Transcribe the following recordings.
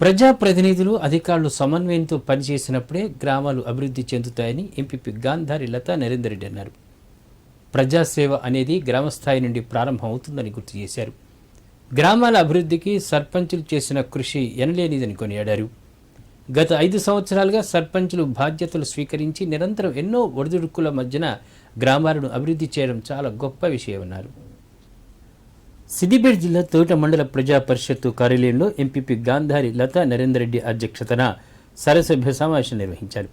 ప్రజాప్రతినిధులు అధికారులు సమన్వయంతో పనిచేసినప్పుడే గ్రామాలు అభివృద్ధి చెందుతాయని ఎంపీపీ గాంధారి లతా నరేందర్ రెడ్డి అన్నారు. ప్రజాసేవ అనేది గ్రామస్థాయి నుండి ప్రారంభం అవుతుందని గుర్తు చేశారు. గ్రామాల అభివృద్ధికి సర్పంచులు చేసిన కృషి ఎనలేనిదని కొనియాడారు. గత ఐదు సంవత్సరాలుగా సర్పంచులు బాధ్యతలు స్వీకరించి నిరంతరం ఎన్నో ఒడిదుడుకుల మధ్యన గ్రామాలను అభివృద్ధి చేయడం చాలా గొప్ప విషయమన్నారు. సిద్దిపేట జిల్లా తోట మండల ప్రజా పరిషత్తు కార్యాలయంలో ఎంపీపీ గాంధారి లతా నరేందర్ రెడ్డి అధ్యక్షతన సరసభ్య సమావేశం నిర్వహించారు.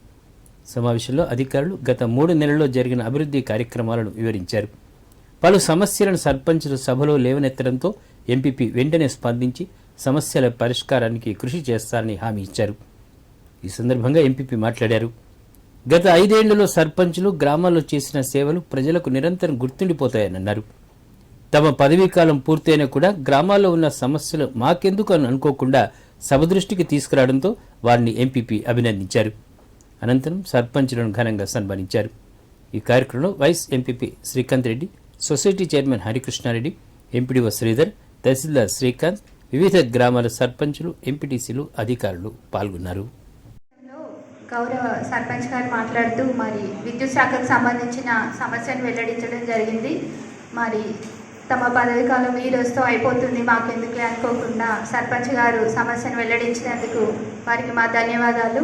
సమావేశంలో అధికారులు గత మూడు నెలల్లో జరిగిన అభివృద్ధి కార్యక్రమాలను వివరించారు. పలు సమస్యలను సర్పంచులు సభలో లేవనెత్తడంతో ఎంపీపీ వెంటనే స్పందించి సమస్యల పరిష్కారానికి కృషి చేస్తారని హామీ ఇచ్చారు. ఈ సందర్భంగా ఎంపీపీ మాట్లాడారు. గత ఐదేళ్ళలో సర్పంచులు గ్రామాల్లో చేసిన సేవలు ప్రజలకు నిరంతరం గుర్తుండిపోతాయని అన్నారు. తమ పదవీ కాలం పూర్తయినా కూడా గ్రామాల్లో ఉన్న సమస్యలు మాకెందుకు అని అనుకోకుండా సభ దృష్టికి తీసుకురావడంతో వారిని ఎంపీపీ అభినందించారు. అనంతరం సర్పంచులను ఘనంగా సన్మానించారు. ఈ కార్యక్రమంలో vice MPP Srikanth Reddy society chairman Harikrishna Reddy MPDO Sridhar తహసీల్దార్ శ్రీకాంత్ వివిధ గ్రామాల సర్పంచులు ఎంపీటీసీలు అధికారులు పాల్గొన్నారు. గౌరవ సర్పంచ్ గారు మాట్లాడుతూ మరి విద్యుత్ శాఖకు సంబంధించిన సమస్యను వెల్లడించడం జరిగింది. మరి తమ పదవి కాలం ఈ రోజుతో అయిపోతుంది మాకెందుకులే అనుకోకుండా? సర్పంచ్ గారు సమస్యను వెల్లడించినందుకు వారికి మా ధన్యవాదాలు.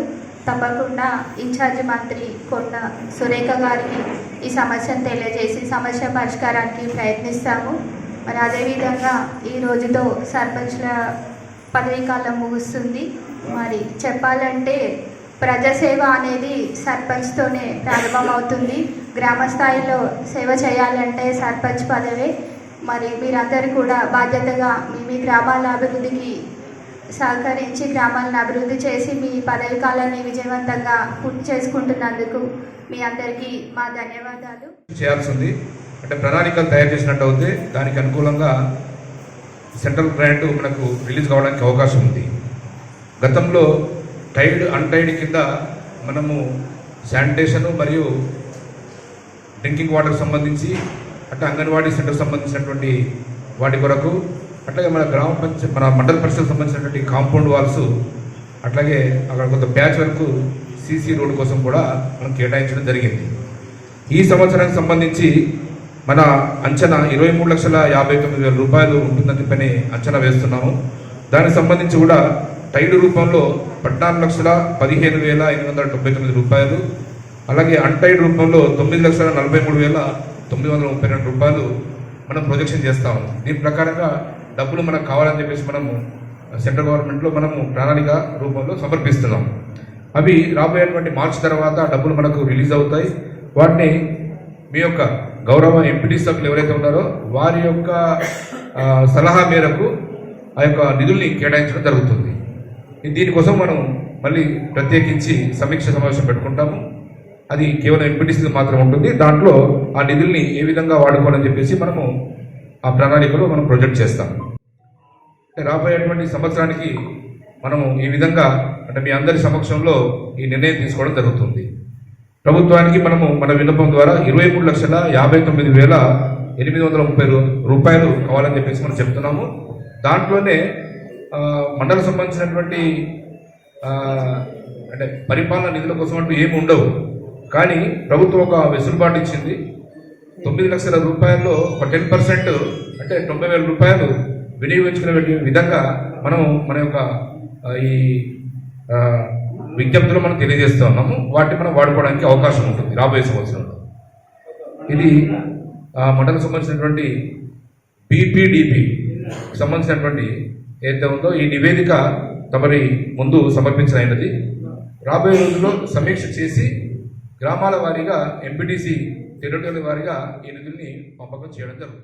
తప్పకుండా ఇన్ఛార్జి మంత్రి కొండ సురేఖ గారికి ఈ సమస్యను తెలియజేసి సమస్య పరిష్కారానికి ప్రయత్నిస్తాము. మరి అదేవిధంగా ఈ రోజుతో సర్పంచ్ల పదవీ కాలం ముగుస్తుంది. మరి చెప్పాలంటే ప్రజాసేవ అనేది సర్పంచ్తోనే ప్రారంభమవుతుంది. గ్రామ స్థాయిలో సేవ చేయాలంటే సర్పంచ్ పదవే. మరి మీరందరూ కూడా బాధ్యతగా మీ మీ గ్రామాల అభివృద్ధికి సహకరించి గ్రామాలను అభివృద్ధి చేసి మీ పదవి కాలాన్ని విజయవంతంగా పూర్తి చేసుకుంటున్నందుకు మీ అందరికీ మా ధన్యవాదాలు. చేయాల్సి ఉంది అంటే ప్రణాళికలు తయారు చేసినట్టు అవుతే దానికి అనుకూలంగా సెంట్రల్ గ్రాంట్ మనకు రిలీజ్ కావడానికి అవకాశం ఉంది. గతంలో టైడ్ అన్టైడ్ కింద మనము శానిటేషన్ మరియు డ్రింకింగ్ వాటర్ సంబంధించి అట్లా అంగన్వాడీ సెంటర్ సంబంధించినటువంటి వాటి కొరకు అట్లాగే మన గ్రామ పంచ మన మండల పరిషత్ సంబంధించినటువంటి కాంపౌండ్ వాల్స్ అట్లాగే అక్కడ కొంత బ్యాచ్ వరకు సీసీ రోడ్డు కోసం కూడా మనం కేటాయించడం జరిగింది. ఈ సంవత్సరానికి సంబంధించి మన అంచనా ఇరవై మూడు లక్షల యాభై తొమ్మిది వేల రూపాయలు ఉంటుందని చెప్పని అంచనా వేస్తున్నాము. దానికి సంబంధించి కూడా టైడ్ రూపంలో పద్నాలుగు లక్షల పదిహేను వేల ఎనిమిది వందల తొంభై తొమ్మిది రూపాయలు అలాగే అన్టైడ్ రూపంలో తొమ్మిది లక్షల నలభై మూడు వేల తొమ్మిది వందల ముప్పై రెండు రూపాయలు మనం ప్రొజెక్షన్ చేస్తాము దీని ప్రకారంగా డబ్బులు మనకు కావాలని చెప్పేసి మనము సెంట్రల్ గవర్నమెంట్లో మనము ప్రణాళిక రూపంలో సమర్పిస్తున్నాం. అవి రాబోయేటువంటి మార్చి తర్వాత డబ్బులు మనకు రిలీజ్ అవుతాయి. వాటిని మీ యొక్క గౌరవ ఎంపీటీ సభ్యులు ఎవరైతే ఉన్నారో వారి యొక్క సలహా మేరకు ఆ యొక్క నిధుల్ని కేటాయించడం జరుగుతుంది. దీనికోసం మనం మళ్ళీ ప్రత్యేకించి సమీక్ష సమావేశం పెట్టుకుంటాము. అది కేవలం ఎంపీటీసీ మాత్రం ఉంటుంది. దాంట్లో ఆ నిధుల్ని ఏ విధంగా వాడుకోవాలని చెప్పేసి మనము ఆ ప్రణాళికలో మనం ప్రొజెక్ట్ చేస్తాం. అంటే రాబోయేటువంటి సంవత్సరానికి మనము ఈ విధంగా అంటే మీ అందరి సమక్షంలో ఈ నిర్ణయం తీసుకోవడం జరుగుతుంది. ప్రభుత్వానికి మనము మన విన్నపం ద్వారా ఇరవై మూడు లక్షల యాభై తొమ్మిది వేల ఎనిమిది వందల ముప్పై రూపాయలు కావాలని చెప్పేసి మనం చెప్తున్నాము. దాంట్లోనే మండలం సంబంధించినటువంటి అంటే పరిపాలన నిధుల కోసం అంటూ ఏమి ఉండవు. కానీ ప్రభుత్వం ఒక వెసులుబాటు ఇచ్చింది. తొమ్మిది లక్షల రూపాయల్లో ఒక టెన్ పర్సెంట్ అంటే తొంభై వేల రూపాయలు వినియోగించుకునే విధంగా మనం మన యొక్క ఈ విజ్ఞప్తులు మనం తెలియజేస్తూ ఉన్నాము. వాటిని మనం వాడుకోవడానికి అవకాశం ఉంటుంది రాబోయే సంవత్సరంలో ఇది మండలకు సంబంధించినటువంటి బీపీడిపి సంబంధించినటువంటి ఏదైతే ఉందో ఈ నివేదిక తమరి ముందు సమర్పించదైనది రాబోయే రోజుల్లో సమీక్ష చేసి గ్రామాల వారీగా ఎంపీటీసీ టెరిటరీ వారీగా ఈ నిధుల్ని పంపకం చేయడం జరుగుతుంది.